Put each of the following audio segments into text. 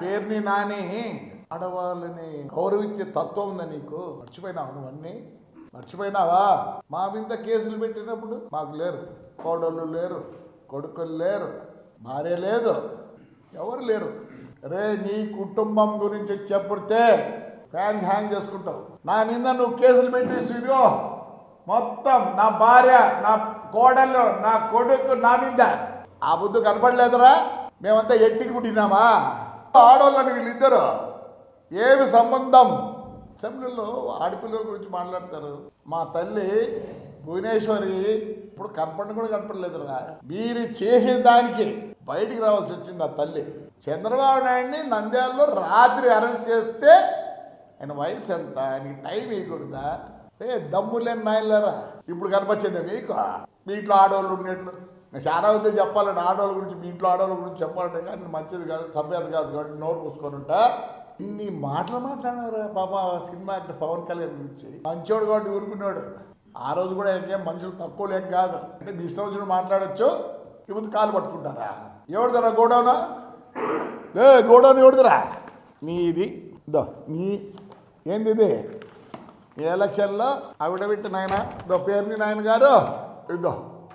పేరుని నాని ఆడవాళ్ళని గౌరవించే తత్వం ఉందా నీకు? మర్చిపోయినావు నువ్వన్నీ మర్చిపోయినావా? మా మీద కేసులు పెట్టినప్పుడు మాకు లేరు. కోడళ్ళు లేరు కొడుకులు లేరు భార్య లేదు ఎవరు లేరు. రే నీ కుటుంబం గురించి చెప్పుడితే ఫ్యాన్ హ్యాంగ్ చేసుకుంటావు. నా మీద నువ్వు కేసులు పెట్టేసి ఇదిగో మొత్తం నా భార్య నా కోడలు నా కొడుకు నా మీద. ఆ బుద్ధు కనపడలేదురా? మేమంతా ఎట్టికి పుట్టినామా? ఆడవాళ్ళని వీళ్ళిద్దరు ఏమి సంబంధం? అసెంబ్లీలో ఆడపిల్లల గురించి మాట్లాడతారు. మా తల్లి భువనేశ్వరి ఇప్పుడు కనపడిన కూడా కనపడలేదురా. మీరు చేసే దానికి బయటికి రావాల్సి వచ్చింది ఆ తల్లి. చంద్రబాబు నాయుడిని నంద్యాలలో రాత్రి అరెస్ట్ చేస్తే ఆయన వయసు ఎంత? ఆయనకి టైం వేయకూడదా ఏ దమ్ము లేని ఇప్పుడు కనపచ్చింది మీకు? మీ ఇంట్లో ఆడవాళ్ళు ఉండేట్లు. శారావతి చెప్పాలంటే ఆడవాళ్ళ గురించి మీ ఇంట్లో ఆడవాళ్ళ గురించి చెప్పాలంటే కానీ మంచిది కాదు సభ్యత కాదు కాబట్టి నోరు మూసుకొని ఉంటా. ఇన్ని మాటలు మాట్లాడినారు పాప సినిమా యాక్టర్ పవన్ కళ్యాణ్ గురించి. మంచోడు కాబట్టి ఊరుకున్నాడు. ఆ రోజు కూడా ఇంకేం మనుషులు తక్కువ లేక కాదు. అంటే మీ ఇష్టం వచ్చిన మాట్లాడచ్చు ఇప్పుడు కాలు పట్టుకుంటారా? ఎవరిదరా గోడౌనా? ఏ గోడౌన్ ఎవరిదిరా నీది. దో నీ ఏంది ఇది? ఎలక్షన్లో ఆవిడ పెట్టి నాయన దో పేరుని నాయన గారు ఇదో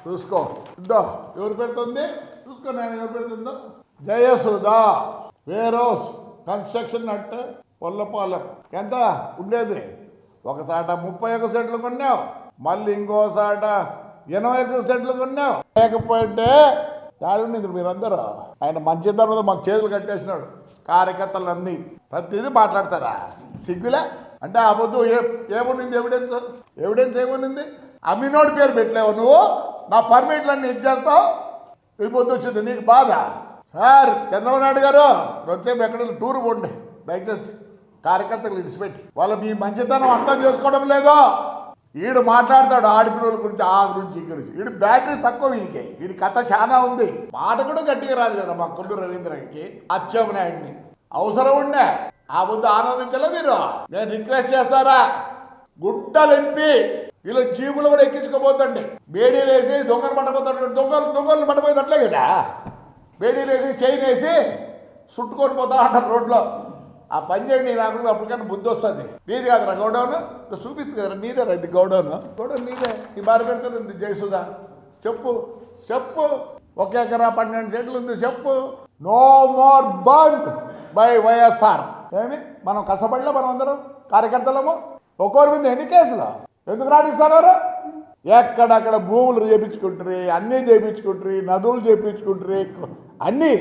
చూసుకో. ఇద్దా ఎవరు పెడుతుంది? చూసుకో నేను ఎవరు పెడుతుందో. జయసుధా వేరోస్ కన్స్ట్రక్షన్ అట్ పొల్లపాలెం. ఎంత? ఉండేది. ఒకసాట ముప్పై ఒక సెట్లు కొన్నావు. మళ్ళీ ఇంకోసాట ఎనభై ఒక సెట్లు కొన్నావు. లేకపోతే యాడుండింది మీరందరూ. ఆయన మంచి తర్వాత మాకు చేతులు కట్టేసినాడు. కార్యకర్తలన్నీ. ప్రతిదీ మాట్లాడతారా? సిగ్గులే? అంటే ఆ ఏ ఏముంది ఎవిడెన్స్? ఎవిడెన్స్ ఏమునింది అమ్మినోడి పేరు పెట్టలేవు నువ్వు? నా పర్మిట్లన్నీ ఇచ్చేస్తావు ఈ పొద్దు వచ్చింది నీకు బాధ? సార్ చంద్రబాబు నాయుడు గారు వచ్చేపు ఎక్కడ టూర్ పోండి. దయచేసి కార్యకర్తలు ఇడిచిపెట్టి వాళ్ళు మీ మంచితనం అర్థం చేసుకోవడం లేదో. వీడు మాట్లాడతాడు ఆడపిల్లల గురించి ఆ గురించి ఈ గురించి. వీడు బ్యాటరీ తక్కువ వీడికి. వీడి కథ చాలా ఉంది. మాట కూడా గట్టిగా రాదు కదా మా కొల్లు రవీంద్రకి అచ్చెన్నాయుడిని అవసరం ఉండే. ఆ ముందు ఆనందించలే మీరు. నేను రిక్వెస్ట్ చేస్తారా? గుట్టలు ఎంపి వీళ్ళు జీబులు కూడా ఎక్కించుకోబోద్దండి. బేడీలు వేసి దొంగలు పట్టబోతాడు దొంగలు దొంగలు పట్టబోయేది అట్లే కదా. బేడీలు వేసి చైన్ వేసి చుట్టుకొని పోతా అంటారు రోడ్లో. ఆ పని చేయండి నాకు అప్పటికన్నా బుద్ధి వస్తుంది. నీది కాదురా గౌడౌన్. చూపిస్తుంది కదా నీదే రా ఇది గౌడౌన్. గౌడౌన్ నీదే. నీ భార్య పెడుతుంది జయసుధ. చెప్పు చెప్పు. ఒక ఎకరా పన్నెండు సెంట్లు ఉంది చెప్పు. No more bandh by YSR. ఏమి? మనం కష్టపడలే మనం అందరం కార్యకర్తలము. ఒక్కొరి మీద ఎన్ని కేసులు? ఎందుకు రాణిస్తున్నారు ఎక్కడక్కడ భూములు చేపించుకుంటారు అన్నీ చేపించుకుంటారు నదులు చేపించుకుంటారు అన్నీ.